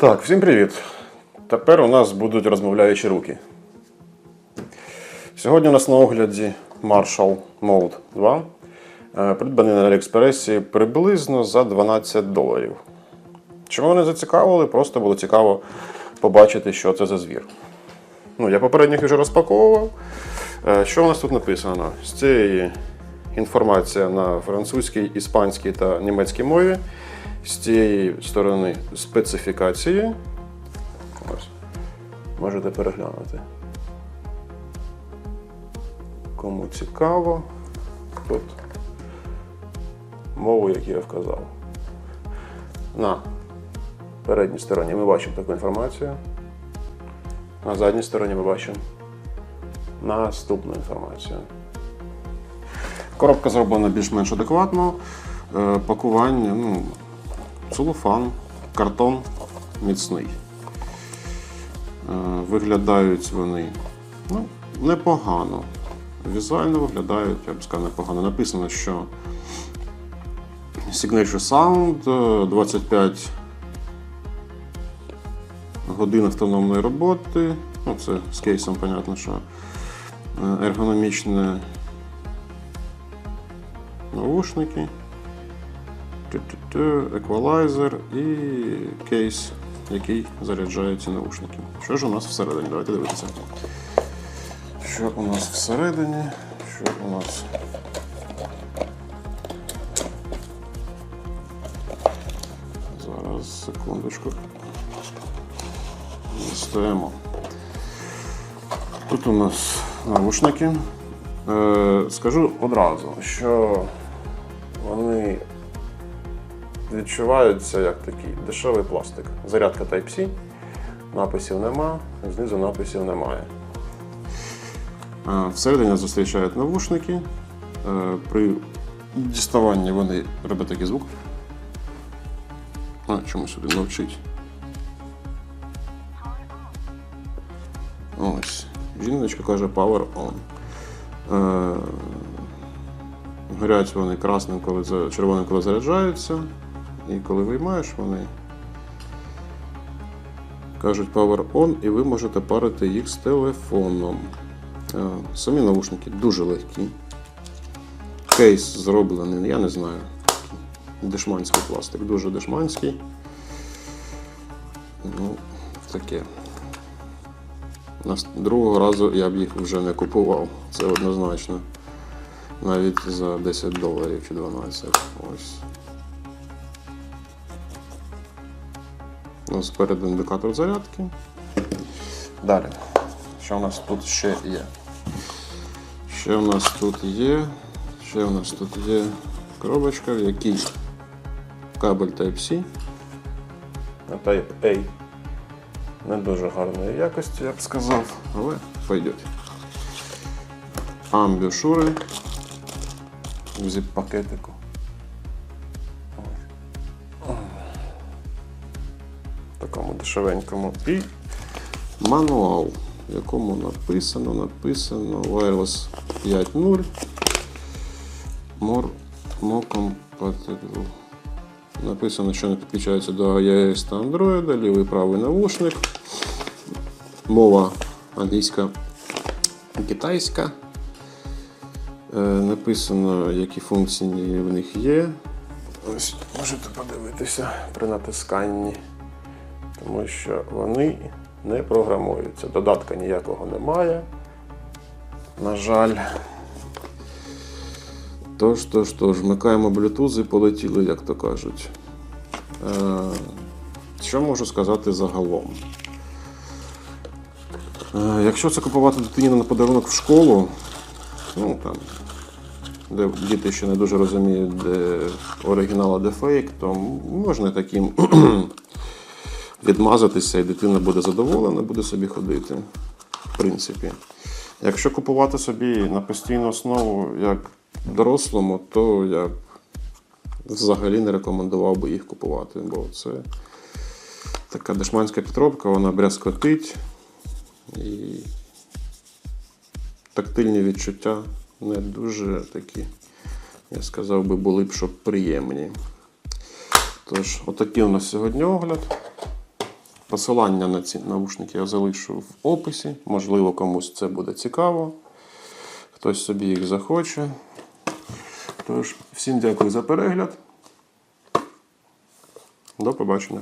Так, всім привіт! Тепер у нас будуть розмовляючі руки. Сьогодні у нас на огляді Marshall Mode 2, е, придбаний на Аліекспресі приблизно за 12 доларів. Чому вони зацікавили? Просто було цікаво побачити, що це за звір. Ну, я попередніх вже розпаковував. Е, Що у нас тут написано? З цієї інформація на французькій, іспанській та німецькій мові. З цієї сторони специфікації. Ось. Можете переглянути. Кому цікаво, тут мову, як я вказав. На передній стороні ми бачимо таку інформацію. На задній стороні ми бачимо наступну інформацію. Коробка зроблена більш-менш адекватно. Е, Пакування, ну, целофан, картон міцний. Е, Виглядають вони ну, непогано. Візуально виглядають, я б сказав, непогано. Написано, що Signature Sound, е, 25 годин автономної роботи. Ну, це з кейсом, понятно, що е, ергономічне наушники, еквалайзер і кейс, який заряджає ці наушники. Що ж у нас всередині? Давайте дивитися. Що у нас всередині? Що у нас? Зараз, секундочку. Дістаємо. Тут у нас наушники. Е, скажу одразу, що відчуваються як такий дешевий пластик. Зарядка Type-C, написів нема, знизу написів немає. Е, Всередині зустрічають навушники. Е, При діставанні вони роблять такий звук. А, чому сюди навчить? Ось. Жіночка каже Power On. Е, Горять вони красним, коли червоним, коли заряджаються. І коли виймаєш, вони кажуть Power On, і ви можете парити їх з телефоном. Е, Самі наушники дуже легкі. Кейс зроблений, я не знаю. Дешманський пластик, дуже дешманський. Ну, таке. Другого разу я б їх вже не купував, це однозначно. Навіть за 10 доларів чи 12. Ось. Ну, спереду індикатор зарядки. Далі. Що у нас тут ще є? Ще у нас тут є. Ще у нас тут є коробочка, в якій кабель Type-C. А Type A не дуже гарної якості, я б сказав, але пойдет. Амбішури в зіп-пакетику. Такому дешевенькому. І мануал, в якому написано, написано Wireless 5.0 More, more compatible. Написано, що не підключається до iOS та Android, лівий правий навушник. Мова англійська і китайська. Е, написано, які функції в них є. Ось можете подивитися при натисканні, тому що вони не програмуються. Додатка ніякого немає. На жаль. Тож, тож, тож, вмикаємо Bluetooth і полетіли, як то кажуть. Е, що можу сказати загалом? Е, якщо це купувати дитині на подарунок в школу, ну там, де діти ще не дуже розуміють, де оригінал, а де фейк, то можна таким відмазатися, і дитина буде задоволена, буде собі ходити. В принципі. Якщо купувати собі на постійну основу як дорослому, то я взагалі не рекомендував би їх купувати, бо це така дешманська підробка, вона брязкотить і тактильні відчуття не дуже такі, я сказав би, були б, щоб приємні. Тож, отакий у нас сьогодні огляд. Посилання на ці наушники я залишу в описі. Можливо, комусь це буде цікаво. Хтось собі їх захоче. Тож, всім дякую за перегляд. До побачення.